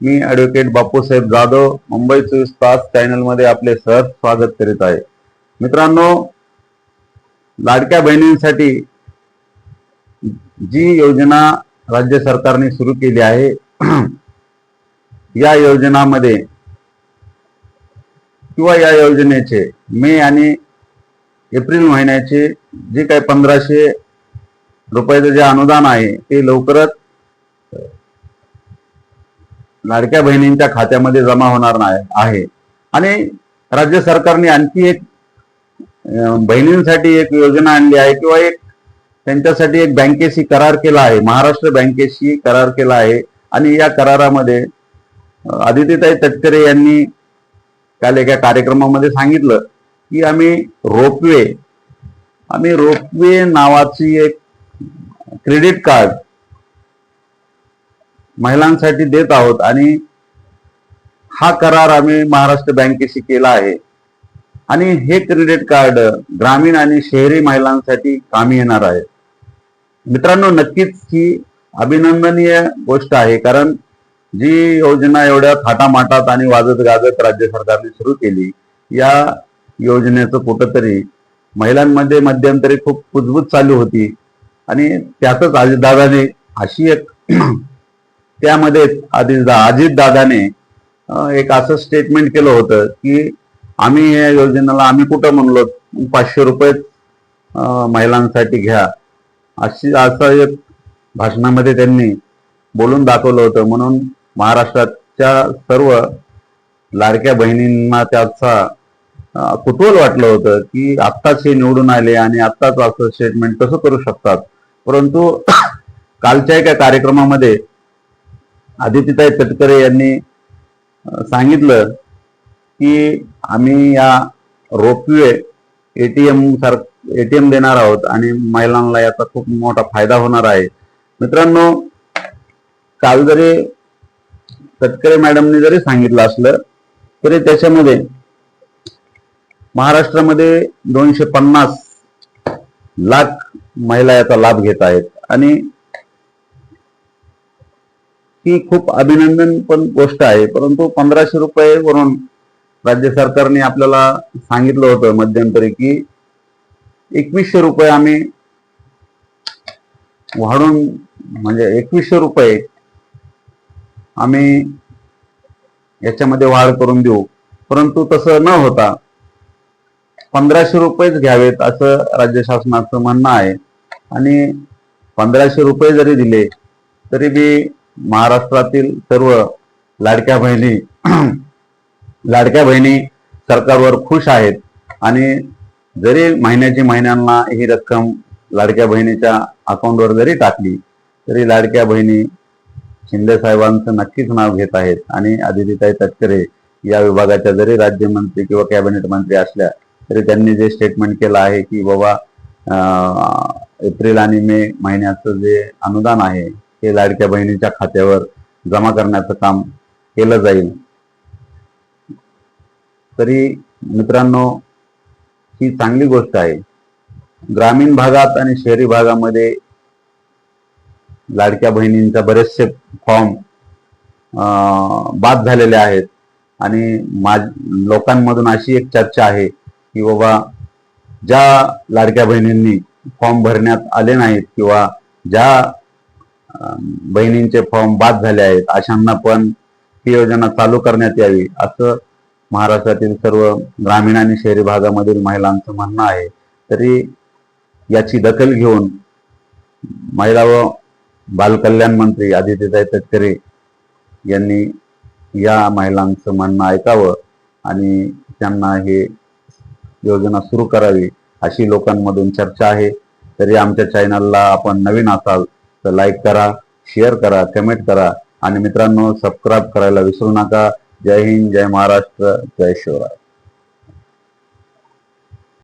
मी advocate Bapusaheb Jadhav Mumbai चोवीस तास चॅनलमध्ये आपले सहज स्वागत करीत आहे. मित्रांनो लाडक्या बहिणींसाठी जी योजना राज्य सरकारने सुरू केली आहे या योजनामध्ये किंवा या योजनेचे मे आणि एप्रिल महिन्याचे जे काही पंधराशे रुपयाचं जे अनुदान आहे ते लवकरच लाडक्या बहिणींच्या खात्यामध्ये जमा होणार नाही आहे. आणि राज्य सरकारने आणखी एक बहिणींसाठी एक योजना आणली आहे किंवा एक त्यांच्यासाठी एक बँकेशी करार केला आहे. महाराष्ट्र बँकेशी करार केला आहे. आणि या करारामध्ये आदित्यताई तटकरे यांनी काल एका कार्यक्रमामध्ये सांगितलं की आम्ही रोपवे आम्ही रोपवे नावाची एक क्रेडिट कार्ड महिलांसाठी देत आहोत आणि हा करार आम्ही महाराष्ट्र बँकेशी केला आहे. आणि हे क्रेडिट कार्ड ग्रामीण आणि शहरी महिलांसाठी कामी येणार आहे. मित्रांनो नक्कीच ही अभिनंदनीय गोष्ट आहे कारण जी योजना एवढ्या थाटामाटात आणि वाजत गाजत राज्य सरकारने सुरू केली या योजनेचं कुठंतरी महिलांमध्ये मध्यंतरी खूप कुजबूज चालू होती. आणि त्यातच अजितदादाने अशी एक त्यामध्ये अजित अजित दादाने एक असं स्टेटमेंट केलं होतं की आम्ही या योजनेला आम्ही कुठं म्हणलो पाचशे रुपये महिलांसाठी घ्या. अशी असं एक भाषणामध्ये त्यांनी बोलून दाखवलं होतं. म्हणून महाराष्ट्राच्या सर्व लाडक्या बहिणींना त्याचा कुतूहल वाटलं होतं की आत्ताच हे निवडून आले आणि आत्ताच असं स्टेटमेंट कसं करू शकतात. परंतु कालच्या एका कार्यक्रमामध्ये आदित्यताई तटकरे यांनी सांगितलं की आम्ही या रोपवे एटीएम टी एटीएम देणार आहोत आणि महिलांना याचा खूप मोठा फायदा होणार आहे. मित्रांनो काल जरी तटकरे मॅडमने जरी सांगितलं असलं तरी त्याच्यामध्ये महाराष्ट्रामध्ये दोनशे पन्नास लाख महिला याचा लाभ घेत आहेत. आणि ही खूप अभिनंदन पण गोष्ट आहे. परंतु पंधराशे रुपये वरून राज्य सरकारने आपल्याला सांगितलं होतं मध्यंतरी की एकवीसशे रुपये आम्ही वाढून म्हणजे एकवीसशे रुपये आम्ही याच्यामध्ये वाढ करून देऊ. परंतु तसं न होता पंधराशे रुपयेच घ्यावेत असं राज्य शासनाचं म्हणणं आहे. आणि पंधराशे रुपये जरी दिले तरी बी महाराष्ट्रातील सर्व लाडक्या बहिणी लाडक्या बहिणी सरकारवर खुश आहेत. आणि जरी महिन्याची महिन्यांना ही रक्कम लाडक्या बहिणीच्या अकाउंटवर जरी टाकली तरी लाडक्या बहिणी शिंदे साहेबांचं नक्कीच नाव घेत आहेत. आणि आदितीताई तटकरे या विभागाच्या जरी राज्यमंत्री किंवा कॅबिनेट मंत्री असल्या तरी त्यांनी जे स्टेटमेंट केलं आहे की बाबा एप्रिल आणि मे महिन्याचं जे अनुदान आहे हे लाडक्या बहिणीच्या खात्यावर जमा करण्याचं काम केलं जाईल. तरी मित्रांनो ही चांगली गोष्ट आहे. ग्रामीण भागात आणि शहरी भागामध्ये लाडक्या बहिणींचा बरेचसे फॉर्म बाद झालेले आहेत. आणि माझ लोकांमधून अशी एक चर्चा आहे की बाबा ज्या लाडक्या बहिणींनी फॉर्म भरण्यात आले नाहीत किंवा ज्या बहिणींचे फॉर्म बाद झाले आहेत. अशांना पण ही योजना चालू करण्यात यावी असं महाराष्ट्रातील सर्व ग्रामीण आणि शहरी भागामधील महिलांचं म्हणणं आहे. तरी याची दखल घेऊन महिला व बालकल्याण मंत्री आदित्यताई तटकरे यांनी या महिलांचं म्हणणं ऐकावं आणि त्यांना हे योजना सुरू करावी अशी लोकांमधून चर्चा आहे. तरी आमच्या चॅनलला आपण नवीन असाल तर लाईक करा शेअर करा कमेंट करा आणि मित्रांनो सबस्क्राईब करायला विसरू नका. जय हिंद जय महाराष्ट्र जय शिवराय.